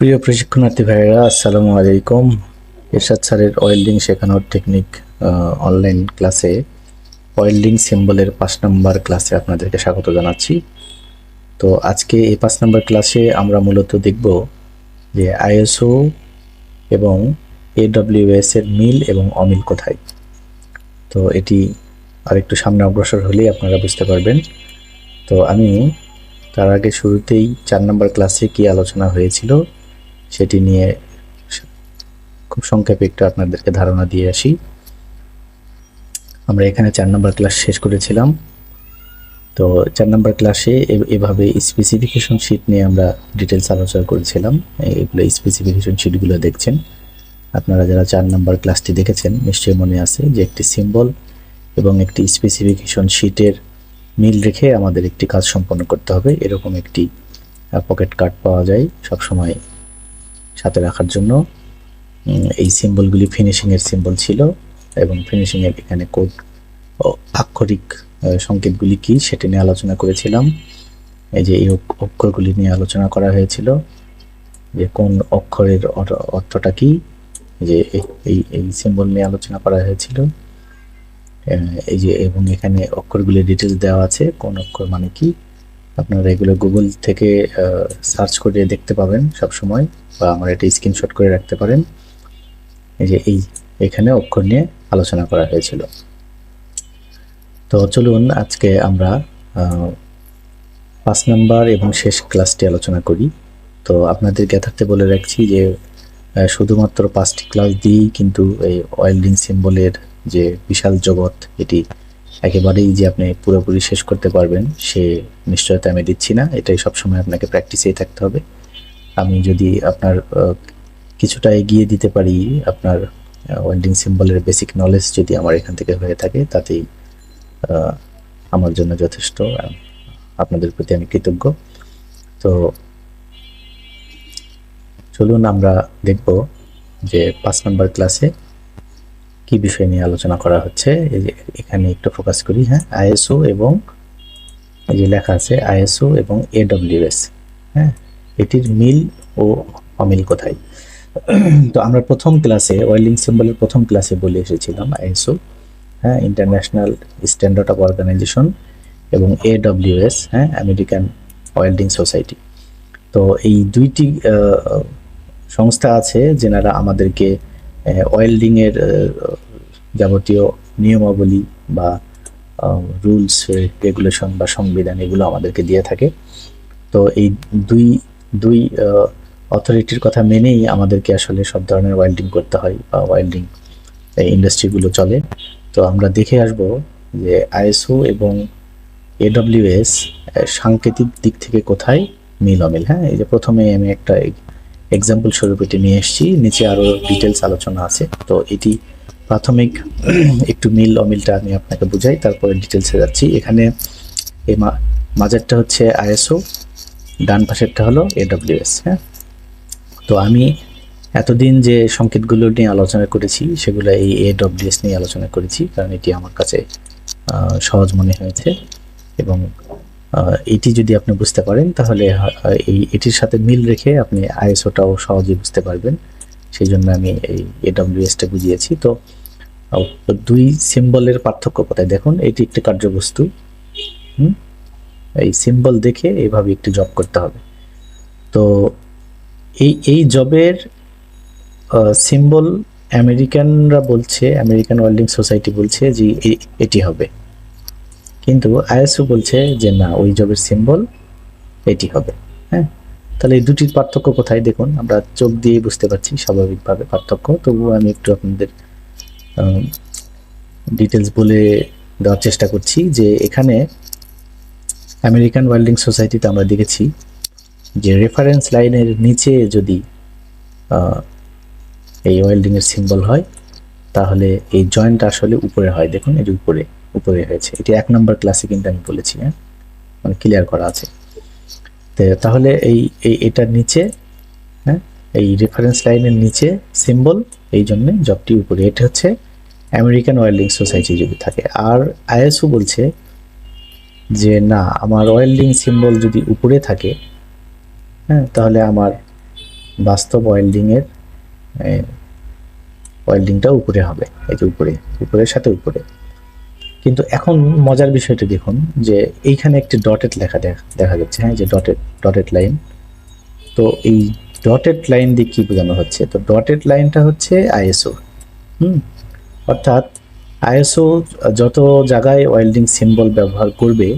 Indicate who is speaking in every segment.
Speaker 1: প্রিয় প্রশিক্ষণার্থী ভাইয়েরা, আসসালামু আলাইকুম। এরশাদ স্যারের ওয়েল্ডিং শেখানোর টেকনিক অনলাইন ক্লাসে ওয়েল্ডিং সিম্বলের পাঁচ নম্বর ক্লাসে আপনাদেরকে স্বাগত জানাচ্ছি। তো আজকে এই পাঁচ নম্বর ক্লাসে আমরা মূলত দেখব যে আইএসও এবং এডব্লিউএস এর মিল এবং অমিল কোথায়। তো এটি আরেকটু সামনে অগ্রসর হলেই আপনারা বুঝতে পারবেন। তো আমি তার আগে শুরুতেই চার নম্বর ক্লাসে কি আলোচনা হয়েছিল সেটি নিয়ে খুব সংক্ষেপে একটু আপনাদেরকে ধারণা দিয়ে আসি। আমরা এখানে চার নম্বর ক্লাস শেষ করেছিলাম। তো চার নম্বর ক্লাসে এভাবে স্পেসিফিকেশন শিট নিয়ে আমরা ডিটেলস আলোচনা করেছিলাম। এগুলো স্পেসিফিকেশন শিটগুলো দেখছেন। আপনারা যারা চার নম্বর ক্লাসটি দেখেছেন, নিশ্চয়ই মনে আছে যে একটি সিম্বল এবং একটি স্পেসিফিকেশন শিটের মিল রেখে আমাদের একটি কাজ সম্পন্ন করতে হবে। এরকম একটি পকেট কার্ড পাওয়া যায়। সব সময় সাথে রাখার জন্য এই সিম্বলগুলি ফিনিশিংয়ের সিম্বল ছিল এবং ফিনিশিংয়ের এখানে কোড আক্ষরিক সংকেতগুলি কি সেটি নিয়ে আলোচনা করেছিলাম। এই যে এই অক্ষরগুলি নিয়ে আলোচনা করা হয়েছিল যে কোন অক্ষরের অর- অর্থটা কি, যে এই এই সিম্বল নিয়ে আলোচনা করা হয়েছিল। এই যে এবং এখানে অক্ষরগুলির ডিটেলস দেওয়া আছে, কোন অক্ষর মানে কি আপনারা এগুলো গুগল থেকে সার্চ করে দেখতে পাবেন সব সময় বা আমার এটা স্ক্রিনশট করে রাখতে পারেন। এই যে এই, এখানে অক্ষর নিয়ে আলোচনা করা হয়েছিল। তো চলুন আজকে আমরা পাঁচ নাম্বার এবং শেষ ক্লাসটি আলোচনা করি। তো আপনাদের জ্ঞাতার্থে বলে রাখছি যে শুধুমাত্র পাঁচটি ক্লাস দিয়েই কিন্তু এই ওয়েল্ডিং সিম্বলের যে বিশাল জগৎ, এটি একেবারেই যে আপনি পুরোপুরি শেষ করতে পারবেন। সে নিশ্চয়তা আমি দিচ্ছি না। এটাই সবসময় আপনাকে প্র্যাকটিসেই থাকতে হবে। আমি যদি আপনার কিছুটা এগিয়ে দিতে পারি, আপনার ওয়েল্ডিং সিম্বলের বেসিক নলেজ যদি আমার এখান থেকে হয়ে থাকে, তাতেই আমার জন্য যথেষ্ট আপনাদের প্রতি আমি কৃতজ্ঞ। তো, চলুন আমরা দেখব যে পাঁচ নম্বর ক্লাসে কি বিষয় নিয়ে আলোচনা করা হচ্ছে? এই যে এখানে একটু ফোকাস করি হ্যাঁ? আইএসও এবং এই যে লেখা আছে, আইএসও এবং এডব্লিউএস হ্যাঁ? এটির মিল ও অমিল কোথায়? তো আমরা প্রথম ক্লাসে ওয়েল্ডিং সিম্বলের প্রথম ক্লাসে বলে এসেছিলাম আইএসও হ্যাঁ? ইন্টারন্যাশনাল স্ট্যান্ডার্ড অফ অর্গানাইজেশন এবং এডব্লিউএস হ্যাঁ? আমেরিকান ওয়েল্ডিং সোসাইটি তো এই দুইটি সংস্থা আছে যেনারা আমাদেরকে ওয়েল্ডিং এর যাবতীয় নিয়মাবলী বা রুলস রেগুলেশন বা সংবিধান এগুলো আমাদেরকে দিয়ে থাকে। তো এই দুই দুই অথরিটির কথা মেনেই আমাদেরকে আসলে সব ধরনের ওয়েল্ডিং করতে হয় বা ওয়েল্ডিং ইন্ডাস্ট্রিগুলো চলে। তো আমরা দেখে আসব যে আইএসও এবং এডব্লিউএস সাংকেতিক দিক থেকে কোথায় মিল অমিল। হ্যাঁ এই যে প্রথমে আমি একটা এক্সাম্পল স্বরূপ এটি নিয়ে এসেছি। নিচে আরও ডিটেলস আলোচনা আছে। তো এটি প্রাথমিক, একটু মিল অমিলটা আমি আপনাকে বুঝাই, তারপরে ডিটেলসে যাচ্ছি। এখানে এই মা- মাঝেরটা হচ্ছে আইএসও, ডান পাশেরটা হলো এডব্লিউএস হ্যাঁ? তো আমি এতদিন যে সংকেতগুলো নিয়ে আলোচনা করেছি, সেগুলো এই এডব্লিউএস নিয়ে আলোচনা করেছি, কারণ এটি আমার কাছে সহজ মনে হয়েছে এবং এটি যদি আপনি বুঝতে পারেন, তাহলে এই, এটির সাথে মিল রেখে আপনি আইএসওটাও সহজে বুঝতে পারবেন। সেই জন্য আমি এই এডব্লিউএসটা বুঝিয়েছি। তো দুই সিম্বলের পার্থক্য কোথায়? দেখুন, এটি একটি কার্যবস্তু। হুম? এই সিম্বল দেখে এইভাবে একটি জব করতে হবে। তো, এই এই জবের সিম্বল আমেরিকানরা বলছে, আমেরিকান ওয়েল্ডিং সোসাইটি বলছে যে এটি হবে। কিন্তু আইএসও বলছে যে না, ওই জবের সিম্বল এটি হবে। হ্যাঁ? তাহলে এই দুটির পার্থক্য কোথায়? দেখুন, আমরা চোখ দিয়ে বুঝতে পারছি স্বাভাবিকভাবে পার্থক্য। তবুও আমি একটু আপনাদের ডিটেলস বলে দেওয়ার চেষ্টা করছি যে এখানে আমেরিকান ওয়েল্ডিং সোসাইটিতে আমরা দেখেছি যে রেফারেন্স লাইনের নিচে যদি এই ওয়েল্ডিংয়ের সিম্বল হয়, তাহলে এই জয়েন্ট আসলে উপরে হয়। দেখুন এটি উপরে। উপরে হয়েছে এটি এক নম্বর ক্লাসে কিন্তু আমি বলেছি হ্যাঁ? মানে ক্লিয়ার করা আছে। তাহলে এই এই, এটার নিচে হ্যাঁ? এই রেফারেন্স লাইনের নিচে সিম্বল এই জন্যে জবটি উপরে। এটা হচ্ছে আমেরিকান ওয়েল্ডিং সোসাইটি যদি থাকে। আর আইএসও বলছে যে, না, আমার ওয়েল্ডিং সিম্বল যদি উপরে থাকে হ্যাঁ তাহলে আমার বাস্তব ওয়েল্ডিংয়ের ওয়েল্ডিংটা উপরে হবে। এই যে উপরে, উপরের সাথে উপরে। কিন্তু এখন মজার বিষয়টা দেখুন, যে এইখানে একটি ডটেড লেখা দেখা যাচ্ছে হ্যাঁ যে ডটেড ডটেড লাইন। তো এই ডটেড লাইন দিয়ে কি বোঝানো হচ্ছে? তো ডটেড লাইনটা হচ্ছে আইএসও, হুম? অর্থাৎ আইএসও যত জায়গায় ওয়েল্ডিং সিম্বল ব্যবহার করবে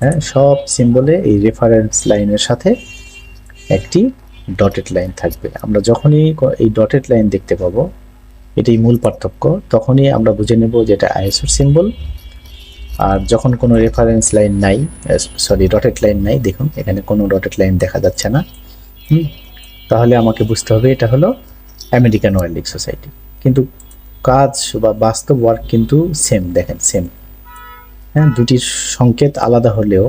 Speaker 1: হ্যাঁ সব সিম্বলে এই রেফারেন্স লাইনের সাথে একটি ডটেড লাইন থাকবে। আমরা যখনই এই ডটেড লাইন দেখতে পাবো, এটাই মূল পার্থক্য, তখনই আমরা বুঝে নেব যে এটা আইএসওর সিম্বল আর যখন কোনো রেফারেন্স লাইন নাই সরি ডটেড লাইন নাই, দেখুন, এখানে কোনো ডটেড লাইন দেখা যাচ্ছে না। হুম? তাহলে আমাকে বুঝতে হবে, এটা হলো আমেরিকান ওয়েল্ডিং সোসাইটি কিন্তু কাজ বা বাস্তব ওয়ার্ক কিন্তু সেম দেখেন সেম হ্যাঁ দুটির সংকেত আলাদা হলেও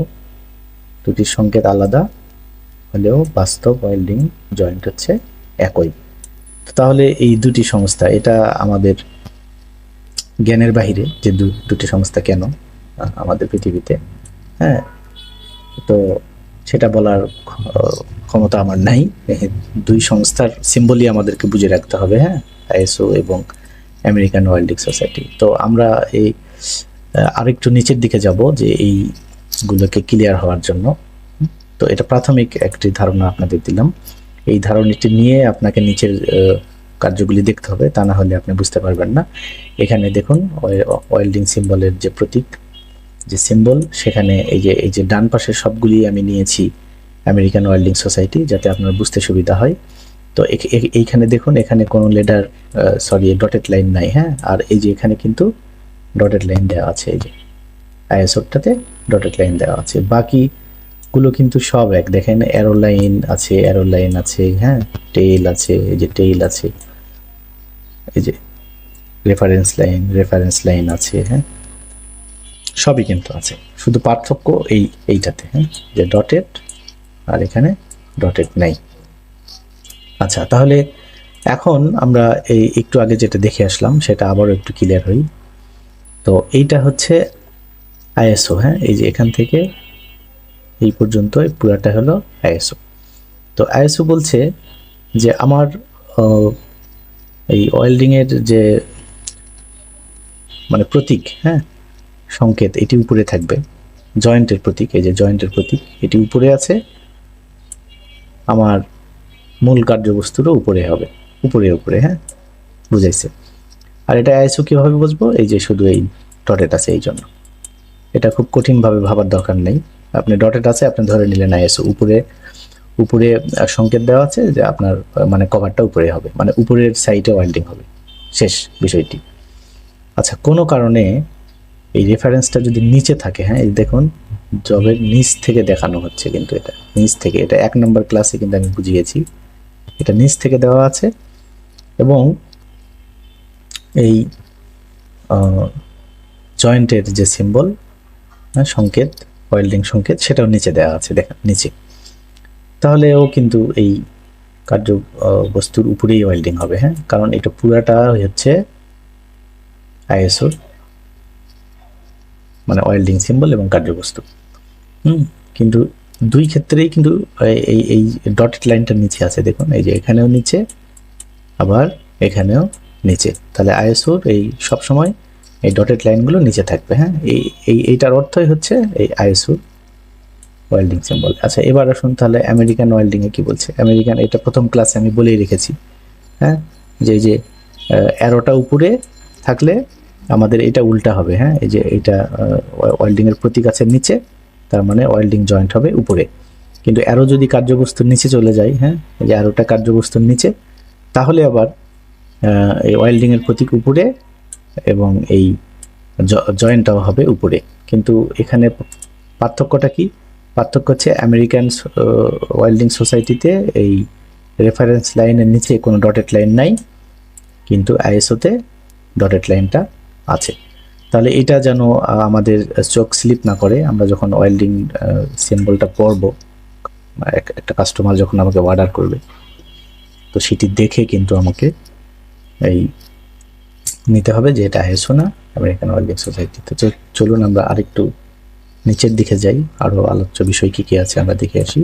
Speaker 1: দুটির সংকেত আলাদা হলেও বাস্তব ওয়েল্ডিং জয়েন্ট হচ্ছে একই। তাহলে এই দুটি সংস্থা, এটা আমাদের জ্ঞানের বাহিরে যে দুটি সংস্থা কেন? আমাদের পৃথিবীতে। হ্যাঁ? তো সেটা বলার ক্ষমতা আমার নাই। দুই সংস্থার সিম্বলই আমাদেরকে বুঝে রাখতে হবে হ্যাঁ? আইএসও এবং আমেরিকান ওয়াইল্ডিং সোসাইটি তো আমরা এই আরেকটু নিচের দিকে যাব যে এইগুলোকে ক্লিয়ার হওয়ার জন্য। তো এটা প্রাথমিক একটি ধারণা আপনাদের দিলাম। এই ধারণাটি নিয়ে আপনাকে নিচের কার্যগুলি দেখতে হবে, তা না হলে আপনি বুঝতে পারবেন না। এখানে দেখুন ওয়েল্ডিং সিম্বলের যে প্রতীক যে সিম্বল সেখানে এই যে এই যে ডান পাশের সবগুলি আমি নিয়েছি আমেরিকান ওয়েল্ডিং সোসাইটি যাতে আপনার বুঝতে সুবিধা হয়। তো এইখানে দেখুন, এখানে কোনো লেডার সরি ডটেড লাইন নাই হ্যাঁ? আর এই যে এখানে কিন্তু ডটেড লাইন দেওয়া আছে, এই যে আইএসওটাতে ডটেড লাইন দেওয়া আছে। বাকিগুলো কিন্তু সব এক, দেখেন অ্যারো লাইন আছে অ্যারো লাইন আছে হ্যাঁ? টেইল আছে, এই যে টেইল আছে, এই যে রেফারেন্স লাইন রেফারেন্স লাইন আছে হ্যাঁ? সবই কিন্তু আছে। শুধু পার্থক্য এই, এইটাতে হ্যাঁ? যে ডটেড আর এখানে ডটেড নাই। আচ্ছা তাহলে এখন আমরা এই একটু আগে যেটা দেখে আসলাম, সেটা আবারও একটু ক্লিয়ার হই। তো এইটা হচ্ছে আইএসও হ্যাঁ? এই যে এখান থেকে এই পর্যন্ত এই পুরাটা হলো আইএসও। তো আইএসও বলছে যে আমার এই ওয়েল্ডিংয়ের যে মানে প্রতীক হ্যাঁ? সংকেত, এটি উপরে থাকবে। জয়েন্টের প্রতীক, এই যে জয়েন্টের প্রতীক, এটি উপরে আছে। আমার মূল কার্যবস্তুরও উপরে হবে, উপরে উপরে হ্যাঁ? বুঝাইছে। আর এটা আইসো কীভাবে বুঝব? এই যে শুধু এই ডটেট আছে এই জন্য। এটা খুব কঠিনভাবে ভাবার দরকার নেই। আপনি ডটেট আছে, আপনি ধরে নিলেন আইএসও উপরে উপরে সংকেত দেওয়া আছে যে আপনার মানে কভারটা উপরে হবে মানে উপরের সাইডে ওয়েল্ডিং হবে। শেষ বিষয়টি। আচ্ছা কোনো কারণে এই রেফারেন্সটা যদি নিচে থাকে হ্যাঁ এই দেখুন জবের নিচ থেকে দেখানো হচ্ছে কিন্তু এটা। নিচ থেকে, এটা এক নম্বর ক্লাসে কিন্তু আমি বুঝিয়েছি। এটা নিচ থেকে দেওয়া আছে এবং এই জয়েন্টের যে সিম্বল হ্যাঁ সংকেত ওয়েল্ডিং সংকেত, সেটাও নিচে দেওয়া আছে দেখেন নিচে। তাহলে ও কিন্তু এই কার্য বস্তুর উপরেই ওয়েল্ডিং হবে হ্যাঁ? কারণ এটা পুরাটা হচ্ছে আইএসওর মানে ওয়েল্ডিং সিম্বল এবং কার্যবস্তু। হুম, কিন্তু দুই ক্ষেত্রেই কিন্তু এই- এই ডটেড লাইনটা নিচে আছে। দেখুন, এই যে এখানেও নিচে, আবার এখানেও নিচে। তাহলে আইএসওর এই সব সময় এই ডটেড লাইনগুলো নিচে থাকবে হ্যাঁ? এই এই, এইটার অর্থই হচ্ছে এই আইএসওর ওয়েল্ডিং সিম্বল আচ্ছা এবার আসুন তাহলে আমেরিকান ওয়েল্ডিংয়ে কি বলছে? আমেরিকান এটা প্রথম ক্লাসে আমি বলেই রেখেছি হ্যাঁ? যে যে অ্যারোটা উপরে থাকলে আমাদের এটা উল্টা হবে হ্যাঁ? এই যে এটা ওয়েল্ডিং এর প্রতীক আছে নিচে, তার মানে ওয়েল্ডিং জয়েন্ট হবে উপরে। কিন্তু অ্যারো যদি কার্যবস্তুর নিচে চলে যায় হ্যাঁ? এই যে অ্যারোটা কার্যবস্তুর নিচে, তাহলে আবার এই ওয়েল্ডিং এর প্রতীক উপরে এবং এই জয়েন্টটাও হবে উপরে। কিন্তু এখানে পার্থক্যটা কি? পার্থক্য হচ্ছে আমেরিকান ওয়েল্ডিং সোসাইটিতে এই রেফারেন্স লাইনের নিচে কোনো ডটেড লাইন নাই, কিন্তু আইএসওতে ডটেড লাইনটা আছে। তাহলে এটা যেন আমাদের চোখ স্লিপ না করে, আমরা যখন ওয়েল্ডিং সিম্বলটা পড়ব একটা কাস্টমার যখন আমাকে অর্ডার করবে, তো সেটি দেখে কিন্তু আমাকে এই নিতে হবে যে এটা আইএসও না আমেরিকান ওয়েল্ডিং সোসাইটি তো চলুন আমরা আরেকটু নিচের দিকে যাই আরও আলোচ্য বিষয় কী কী আছে আমরা দেখে আসি।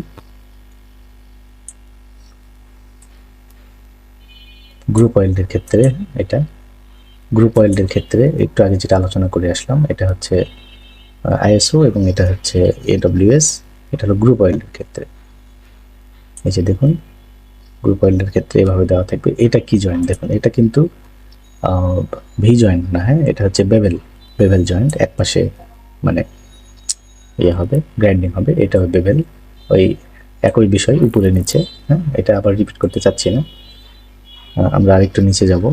Speaker 1: গ্রুপ ওয়েল্ডের ক্ষেত্রে এটা। গ্রুপ ওয়েল্ডের ক্ষেত্রে একটু আগে যেটা আলোচনা করে আসলাম, এটা হচ্ছে আইএসও এবং এটা হচ্ছে এডব্লিউএস এটা হলো গ্রুপ ওয়েল্ডের ক্ষেত্রে। এই যে দেখুন গ্রুপ ওয়েল্ডের ক্ষেত্রে এভাবে দেওয়া থাকবে। এটা কি জয়েন্ট দেখুন, এটা কিন্তু ভি জয়েন্ট না হ্যাঁ? এটা হচ্ছে বেভেল বেভেল জয়েন্ট এক পাশে মানে ইয়ে হবে গ্রাইন্ডিং হবে, এটা হবে বেভেল ওই একই বিষয় উপরে নিচে হ্যাঁ? এটা আবার রিপিট করতে চাচ্ছি না। আমরা আরেকটু নিচে যাব।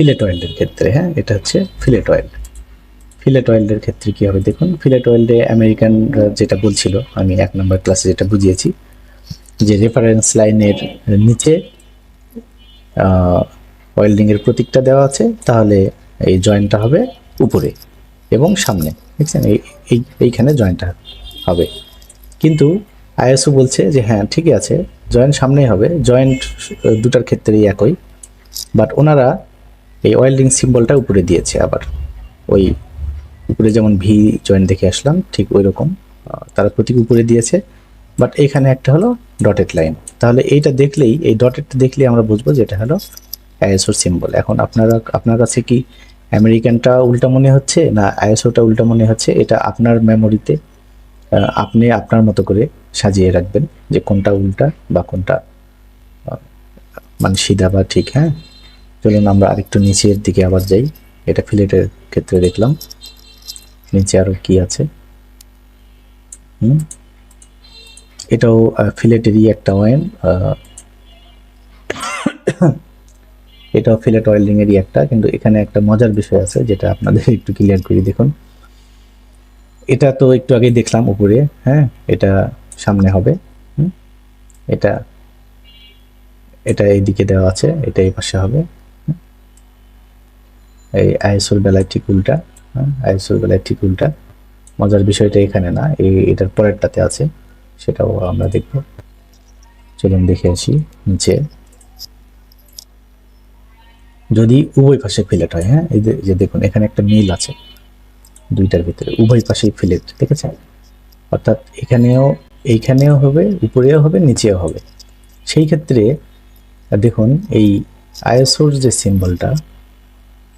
Speaker 1: ফিলেট অয়েলের ক্ষেত্রে হ্যাঁ এটা হচ্ছে ফিলেট অয়েল ফিলেট অয়েলের ক্ষেত্রে কি হবে দেখুন ফিলেট অয়েলে আমেরিকান যেটা বলছিল, আমি এক নম্বর ক্লাসে যেটা বুঝিয়েছি, যে রেফারেন্স লাইনের নিচে ওয়েল্ডিং এর প্রতীকটা দেওয়া আছে, তাহলে এই জয়েন্টটা হবে উপরে এবং সামনে, দেখছেন? এই- এইখানে জয়েন্টটা হবে। কিন্তু আইএসও বলছে যে হ্যাঁ ঠিকই আছে জয়েন্ট সামনেই হবে জয়েন্ট দুটার ক্ষেত্রেই একই বাট ওনারা এই ওয়েল্ডিং সিম্বলটা উপরে দিয়েছে আবার। ওই উপরে যেমন ভি জয়েন্ট দেখে আসলাম, ঠিক ওই রকম তারা প্রতীক উপরে দিয়েছে। বাট এখানে একটা হলো ডটেড লাইন তাহলে এইটা দেখলেই, এই ডটেডটা দেখলেই আমরা বুঝব যে এটা হলো আইএসওর সিম্বল এখন আপনারা, আপনার কাছে কি আমেরিকানটা উল্টা মনে হচ্ছে, না আইএসওটা উল্টা মনে হচ্ছে? এটা আপনার মেমোরিতে আপনি আপনার মতো করে সাজিয়ে রাখবেন যে কোনটা উল্টা বা কোনটা মানে সিধা বা ঠিক হ্যাঁ? চলুন আমরা আরেকটু নিচের দিকে আবার যাই। এটা ফিলেটের ক্ষেত্রে দেখলাম। নিচে আরও কি আছে? হুম? এটাও ফিলেটেরই একটা ওয়েন এটাও ফিলেট ওয়েল্ডিং এরই একটা, কিন্তু এখানে একটা মজার বিষয় আছে যেটা আপনাদের একটু ক্লিয়ার করে দেখুন। এটা তো একটু আগে দেখলাম উপরে হ্যাঁ? এটা সামনে হবে? এটা এটা এইদিকে দেওয়া আছে, এটা এই পাশে হবে? এই আইএসওর বেলায় ঠিক উল্টা হ্যাঁ আইএসওর বেলায় ঠিক উল্টা। মজার বিষয়টা এখানে না, এই এটার পরেরটাতে আছে, সেটাও আমরা দেখব। চলুন দেখে আসি নিচে। যদি উভয় পাশে ফিলেট হয় হ্যাঁ এই যে- দেখুন, এখানে একটা মিল আছে। দুইটার ভিতরে, উভয় পাশেই ফিলেট ঠিক আছে অর্থাৎ এখানেও, এইখানেও হবে, উপরেও হবে, নিচেও হবে। সেই ক্ষেত্রে, দেখুন, এই আইএসওর যে সিম্বলটা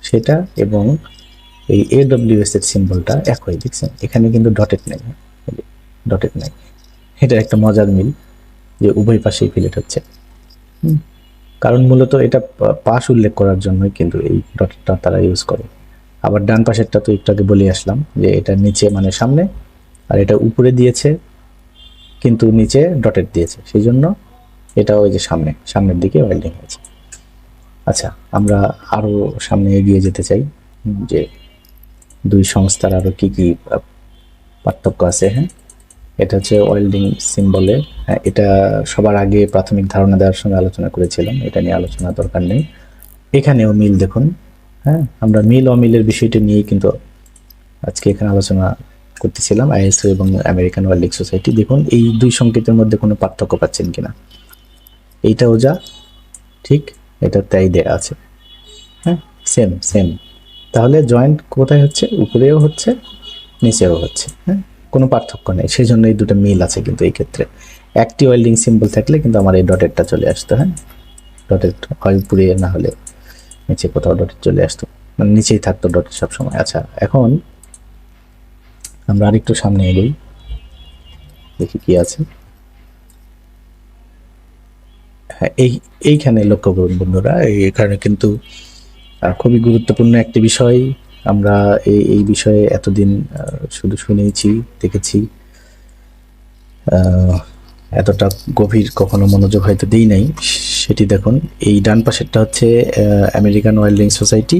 Speaker 1: সেটা এবং এই এডব্লিউএস এর সিম্বলটা একই, দেখছেন? এখানে কিন্তু ডটেড নেই। ডটেড নেই। এটা একটা মজার মিল যে উভয় পাশেই ফিলেট হচ্ছে। কারণ মূলত এটা পাশ উল্লেখ করার জন্যই কিন্তু এই ডটটা তারা ইউজ করে। আবার ডান পাশেরটা তো একটু আগে বলে আসলাম যে এটা নিচে মানে সামনে, আর এটা উপরে দিয়েছে, কিন্তু নিচে ডটেড দিয়েছে। সেই জন্য এটা ওই যে সামনে, সামনের দিকে ওয়েল্ডিং হয়েছে। আচ্ছা আমরা আরও সামনে এগিয়ে যেতে চাই যে দুই সংস্থার আরও কি কি পার্থক্য আছে হ্যাঁ? এটা হচ্ছে ওয়েল্ডিং সিম্বলে হ্যাঁ, এটা সবার আগে প্রাথমিক ধারণা দেওয়ার সময় আলোচনা করেছিলাম এটা নিয়ে আলোচনা দরকার নেই। এখানেও মিল দেখুন হ্যাঁ? আমরা মিল অমিলের বিষয়টি নিয়েই কিন্তু আজকে এখানে আলোচনা করতেছিলাম আইএসও এবং আমেরিকান ওয়েল্ডিং সোসাইটি দেখুন এই দুই সংকেতের মধ্যে কোনো পার্থক্য পাচ্ছেন কিনা। এইটাও যা ঠিক? এটা তাই দেয়া আছে। হ্যাঁ সেম সেম তাহলে জয়েন্ট কোথায় হচ্ছে? উপরেও হচ্ছে, নিচেও হচ্ছে। হ্যাঁ কোনো পার্থক্য নেই। সেই জন্য এই দুটো মিল আছে কিন্তু এই ক্ষেত্রে। একটি ওয়েল্ডিং সিম্বল থাকলে কিন্তু আমার এই ডটেরটা চলে আসতো হ্যাঁ? ডটের হয় উপরে, না হলে নিচে কোথাও ডটের চলে আসতো। মানে নিচেই থাকতো ডটের সবসময়। আচ্ছা এখন আমরা আরেকটু সামনে এগোই। দেখি কি আছে। এই, এইখানে লক্ষ্য করুন বন্ধুরা এখানে কিন্তু খুবই গুরুত্বপূর্ণ একটি বিষয়। আমরা এই এই বিষয়ে এতদিন শুধু শুনেছি দেখেছি। এতটা গভীর কখনো মনোযোগ হয়তো দিই নাই। সেটি দেখুন, এই ডান পাশেরটা হচ্ছে আমেরিকান ওয়েল্ডিং সোসাইটি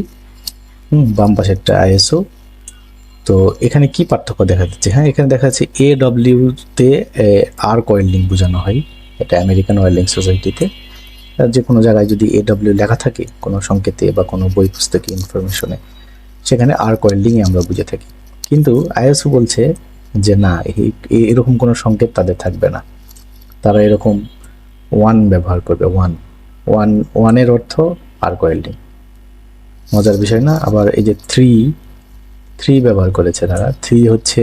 Speaker 1: হুম, বাম পাশেরটা আইএসও তো এখানে কি পার্থক্য দেখা যাচ্ছে? হ্যাঁ এখানে দেখা যাচ্ছে এ ডব্লিউতে আর ওয়েল্ডিং বোঝানো হয়। এটা আমেরিকান ওয়েল্ডিং সোসাইটিতে। যে কোনো জায়গায় যদি এ ডব্লিউ লেখা থাকে, কোনো সংকেতে বা কোনো বই পুস্তকে ইনফরমেশনে সেখানে আর ওয়েল্ডিংই আমরা বুঝে থাকি। কিন্তু আইএসও বলছে যে না এরকম কোনো সংকেত তাদের থাকবে না। তারা এরকম ওয়ান ব্যবহার করবে ওয়ান ওয়ান ওয়ানের অর্থ আর ওয়েল্ডিং মজার বিষয় না, আবার এই যে থ্রি থ্রি ব্যবহার করেছে তারা। থ্রি হচ্ছে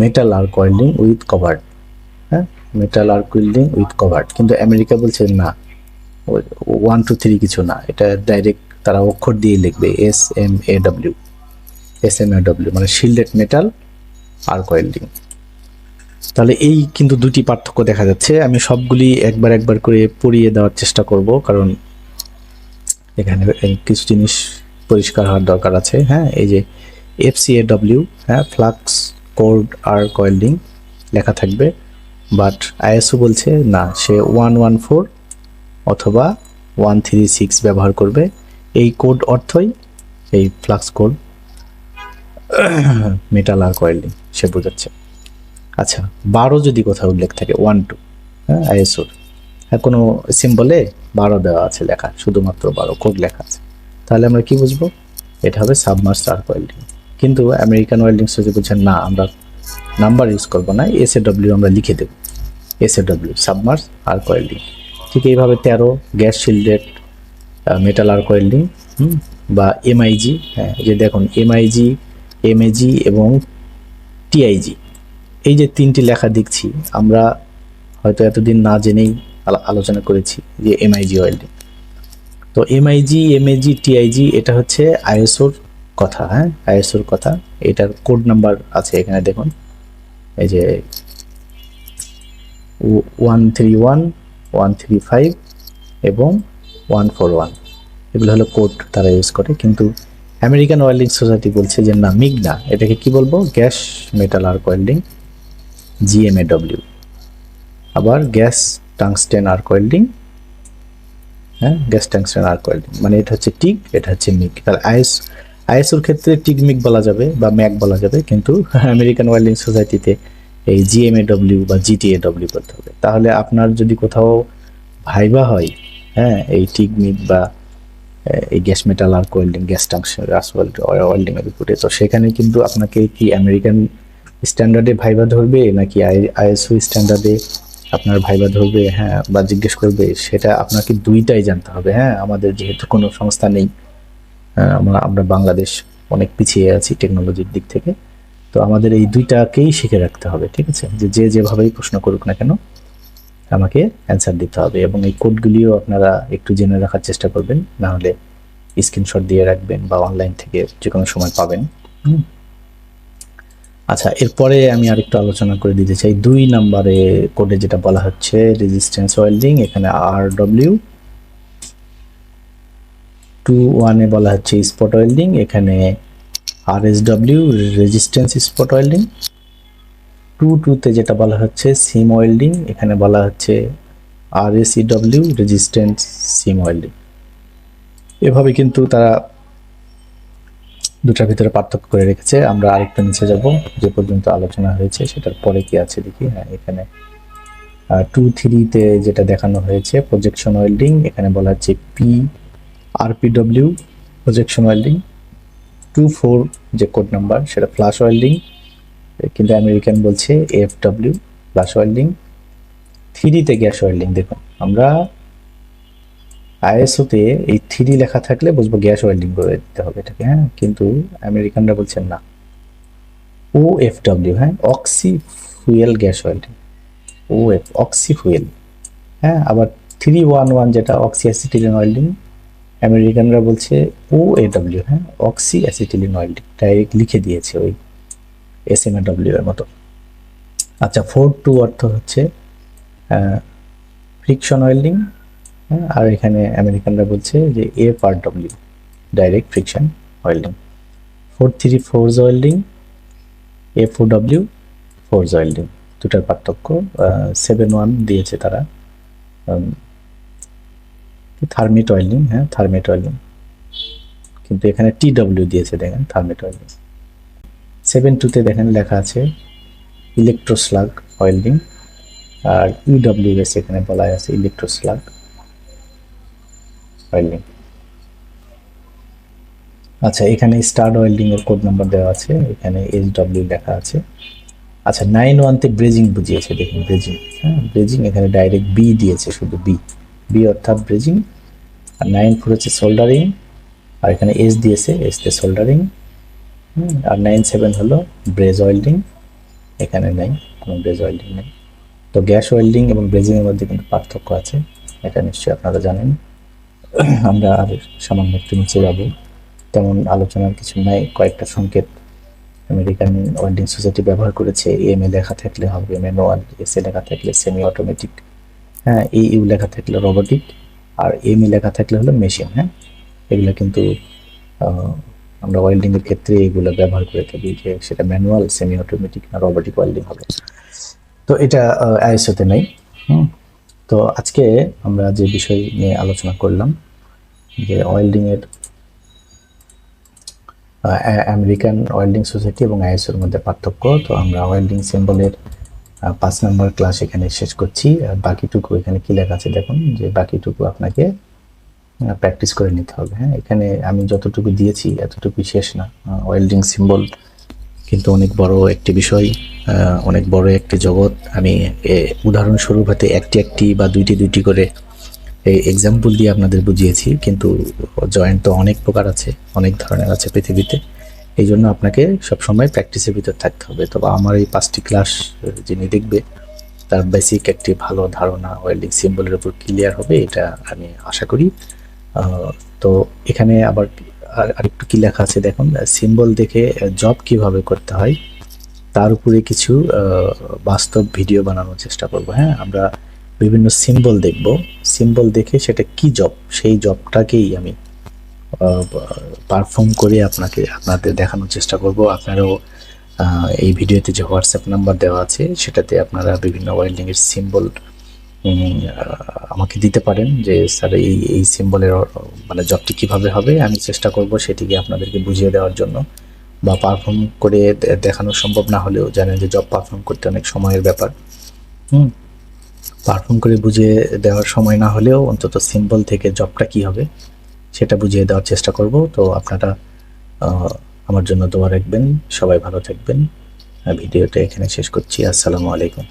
Speaker 1: metal arc welding with cover হ্যাঁ? Metal arc welding with covered কিন্তু আমেরিকা বলছে, না ওয়ান টু থ্রি কিছু না। এটা ডাইরেক্ট তারা অক্ষর দিয়ে লিখবে S M A W S M A W মানে শিল্ডেড মেটাল আর ওয়েল্ডিং তাহলে এই কিন্তু দুটি পার্থক্য দেখা যাচ্ছে। আমি সবগুলি একবার একবার করে পড়িয়ে দেওয়ার চেষ্টা করব, কারণ এখানে কিছু জিনিস পরিষ্কার হওয়ার দরকার আছে। হ্যাঁ এই যে এফসিএডব্লিউ হ্যাঁ ফ্লাক্স কোড আর কয়েল্ডিং লেখা থাকবে। বাট আইএসও বলছে, না, সে ওয়ান ওয়ান ফোর অথবা ওয়ান থ্রি সিক্স ব্যবহার করবে। এই কোড অর্থই এই flux code metal arc welding সে বোঝাচ্ছে। আচ্ছা বারো যদি কোথাও উল্লেখ থাকে ওয়ান টু হ্যাঁ আইএসওর হ্যাঁ কোনো সিম্বলে বারো দেওয়া আছে লেখা, শুধুমাত্র বারো কোড লেখা আছে। তাহলে আমরা কি বুঝব? এটা হবে সাবমার্স আর ওয়েল্ডিং কিন্তু আমেরিকান ওয়েল্ডিং যদি বলছেন না, আমরা নাম্বার ইউজ করব না এস এ ডব্লিউ আমরা লিখে দেবো। S A W submerged arc welding ঠিক এইভাবে তেরো, gas shielded metal arc welding বা এমআইজি হ্যাঁ যে দেখুন এমআইজি এমএজি এবং টিআইজি এই যে তিনটি লেখা দেখছি, আমরা হয়তো এতদিন না জেনেই আলো- আলোচনা করেছি যে এমআইজি ওয়েল্ডিং তো এমআইজি এমএজি টিআইজি এটা হচ্ছে আইএসওর কথা হ্যাঁ আইএসওর কথা। এটার কোড নাম্বার আছে এখানে দেখুন। এই যে one three one one three five এবং ওয়ান ফোর ওয়ান। এগুলো হলো কোড তারা ইউজ করে, কিন্তু আমেরিকান ওয়েল্ডিং সোসাইটি বলছে যে না মিগ না এটাকে কি বলব? Gas metal arc welding GMAW আবার গ্যাস টাংস্টেন আর্ক ওয়েল্ডিং হ্যাঁ গ্যাস টাংস্টেন আর্ক ওয়েল্ডিং মানে এটা হচ্ছে টিক, এটা হচ্ছে মিগ। তাহলে আইএস আইএসওর ক্ষেত্রে টিক মিগ বলা যাবে বা ম্যাক বলা যাবে, কিন্তু আমেরিকান ওয়েল্ডিং সোসাইটিতে এই জিএমএডব্লিউ বা জিটিএডব্লিউ করতে হবে। তাহলে আপনার যদি কোথাও ভাইবা হয় হ্যাঁ এই টিক মিগ বা এই gas metal arc welding gas tungsten welding এর উপরে। তো সেখানে কিন্তু আপনাকে কি আমেরিকান স্ট্যান্ডার্ডে ভাইবা ধরবে, নাকি আইএসও স্ট্যান্ডার্ডে আপনার ভাইবা ধরবে হ্যাঁ বা জিজ্ঞেস করবে, সেটা আপনাকে দুইটাই জানতে হবে হ্যাঁ। আমাদের যেহেতু কোনো সংস্থা নেই আমরা আমরা বাংলাদেশ অনেক পিছিয়ে আছি টেকনোলজির দিক থেকে। তো আমাদের এই দুইটাকেই শিখে রাখতে হবে, ঠিক আছে? যে যে যেভাবেই প্রশ্ন করুক না কেন, আমাকে অ্যান্সার দিতে হবে এবং এই কোডগুলিও আপনারা একটু জেনে রাখার চেষ্টা করবেন, না হলে স্ক্রিনশট দিয়ে রাখবেন বা অনলাইন থেকে যে কোনো সময় পাবেন। আচ্ছা এরপরে আমি আরেকটু আলোচনা করে দিতে চাই। দুই নম্বরে কোডে যেটা বলা হচ্ছে রেজিস্ট্যান্স ওয়েল্ডিং এখানে আর ডব্লিউ টু ওয়ানে বলা হচ্ছে স্পট ওয়েল্ডিং এখানে R S W resistance spot welding two টুতে যেটা বলা হচ্ছে সিম ওয়েল্ডিং এখানে বলা হচ্ছে R S W resistance seam welding এভাবে কিন্তু তারা দুটার ভিতরে পার্থক্য করে রেখেছে। আমরা আরেকটু নিচে যাব, যে পর্যন্ত আলোচনা হয়েছে, সেটার পরে কি আছে দেখি। হ্যাঁ এখানে টু থ্রিতে যেটা দেখানো হয়েছে প্রজেকশন ওয়েল্ডিং এখানে বলা হচ্ছে P RPW projection welding two four যে কোড নাম্বার সেটা ফ্লাশ ওয়েল্ডিং কিন্তু আমেরিকান বলছে এফ ডাব্লিউ ফ্লাশ ওয়েল্ডিং থ্রিতে গ্যাস ওয়েল্ডিং দেখুন। আমরা আইএসওতে এই থ্রি লেখা থাকলে বুঝব গ্যাস ওয়েল্ডিং করে দিতে হবে এটাকে হ্যাঁ? কিন্তু আমেরিকানরা বলছেন না। ও এফ ডাব্লিউ হ্যাঁ? Oxy fuel gas welding O F oxy fuel হ্যাঁ? আবার থ্রি ওয়ান ওয়ান যেটা অক্সি অ্যাসিটিলিন ওয়েল্ডিং আমেরিকানরা বলছে ও এ ডাব্লিউ হ্যাঁ? অক্সি অ্যাসিটিলিন ওয়েল্ডিং ডাইরেক্ট লিখে দিয়েছে ওই এস এম ডাব্লিউ এর মতো। আচ্ছা ফোর টু অর্থ হচ্ছে ফ্রিকশন হ্যাঁ? আর এখানে আমেরিকানরা বলছে যে F R W direct friction welding four three force welding F O W force welding দুটার পার্থক্য সেভেন ওয়ান দিয়েছে তারা থার্মিট ওয়েল্ডিং হ্যাঁ থার্মিট ওয়েল্ডিং কিন্তু এখানে টি ডব্লিউ দিয়েছে, দেখেন থার্মিট ওয়েল্ডিং সেভেন টুতে দেখেন লেখা আছে ইলেকট্রোস্লাগ ওয়েল্ডিং আর ইউডব্লিউএস এখানে বলা আছে ইলেকট্রোস্লাগ ওয়েল্ডিং আচ্ছা এখানে স্টার্ট ওয়েল্ডিং এর কোড নাম্বার দেওয়া আছে, এখানে এস ডব্লিউ লেখা আছে। আচ্ছা নাইন ওয়ানতে ব্রেজিং বুঝিয়েছে, দেখুন ব্রেজিং হ্যাঁ ব্রেজিং এখানে ডাইরেক্ট বি দিয়েছে, শুধু বি বি অর্থাৎ ব্রেজিং আর নাইন ফোর হচ্ছে সোল্ডারিং আর এখানে এস দিয়েছে এসতে সোল্ডারিং আর নাইন সেভেন হলো ব্রেজ ওয়েল্ডিং এখানে নেই, কোনো ব্রেজ ওয়েল্ডিং নেই। তো গ্যাস ওয়েল্ডিং এবং ব্রেজিংয়ের মধ্যে কিন্তু পার্থক্য আছে, এটা নিশ্চয়ই আপনারা জানেন। আমরা আর সামান্য একটু নিচে যাব। তেমন আলোচনার কিছু নাই, কয়েকটা সংকেত আমেরিকান ওয়েল্ডিং সোসাইটি ব্যবহার করেছে এম এ লেখা থাকলে হবে এম ম্যানুয়াল এস এ লেখা থাকলে সেমি অটোমেটিক হ্যাঁ এ ইউ লেখা থাকলে রোবোটিক আর এম ই লেখা থাকলে হলো মেশিন হ্যাঁ? এগুলো কিন্তু আমরা ওয়েল্ডিং এর ক্ষেত্রে এগুলো ব্যবহার করে থাকি যে সেটা ম্যানুয়াল সেমি অটোমেটিক না রোবোটিক ওয়েল্ডিং হবে। তো এটা আইএসওতে নেই, হুম? তো আজকে আমরা যে বিষয় নিয়ে আলোচনা করলাম, যে ওয়েল্ডিং এর আমেরিকান ওয়েল্ডিং সোসাইটি এবং আইএসওর মধ্যে পার্থক্য, তো আমরা ওয়েল্ডিং সিম্বলের পাঁচ নম্বর ক্লাস এখানে শেষ করছি। বাকিটুকু এখানে কি লেখা আছে দেখুন যে বাকিটুকু আপনাকে প্র্যাকটিস করে নিতে হবে। হ্যাঁ এখানে আমি যতটুকু দিয়েছি এতটুকু শেষ না। ওয়েল্ডিং সিম্বল কিন্তু অনেক বড় একটি বিষয় অনেক বড় একটি জগৎ। আমি উদাহরণস্বরূপ হয়তো একটি একটি বা দুইটি দুইটি করে এই এক্সাম্পল দিয়ে আপনাদের বুঝিয়েছি, কিন্তু জয়েন্ট তো অনেক প্রকার আছে, অনেক ধরনের আছে পৃথিবীতে। এই জন্য আপনাকে সবসময় প্র্যাকটিসের ভিতর থাকতে হবে। তবে আমার এই পাঁচটি ক্লাস যিনি দেখবে, তার বেসিক একটি ভালো ধারণা ওয়েল্ডিং সিম্বলের উপর ক্লিয়ার হবে, এটা আমি আশা করি। তো এখানে আবার আর আরেকটু কি লেখা আছে দেখুন সিম্বল দেখে জব কীভাবে করতে হয়, তার উপরে কিছু বাস্তব ভিডিও বানানোর চেষ্টা করব। হ্যাঁ আমরা বিভিন্ন সিম্বল দেখব। সিম্বল দেখে সেটা কি জব সেই জবটাকেই আমি পারফর্ম করে, আপনাকে, আপনাদের দেখানোর চেষ্টা করব। আপনারাও এই ভিডিওতে যে হোয়াটসঅ্যাপ নাম্বার দেওয়া আছে, সেটাতে আপনারা বিভিন্ন ওয়েল্ডিং এর সিম্বল আমাকে দিতে পারেন যে, স্যার, এই এই সিম্বলের মানে জবটি কীভাবে হবে? আমি চেষ্টা করব সেটিকে আপনাদেরকে বুঝিয়ে দেওয়ার জন্য বা পারফর্ম করে দেখানো সম্ভব না হলেও জানেন যে জব পারফর্ম করতে অনেক সময়ের ব্যাপার। হুম পারফর্ম করে বুঝিয়ে দেওয়ার সময় না হলেও অন্তত সিম্বল থেকে জবটা কি হবে সেটা বুঝিয়ে দেওয়ার চেষ্টা করব। তো আপনারা আমার জন্য দোয়া রাখবেন। সবাই ভালো থাকবেন। ভিডিওটা এখানে শেষ করছি। আসসালামু আলাইকুম।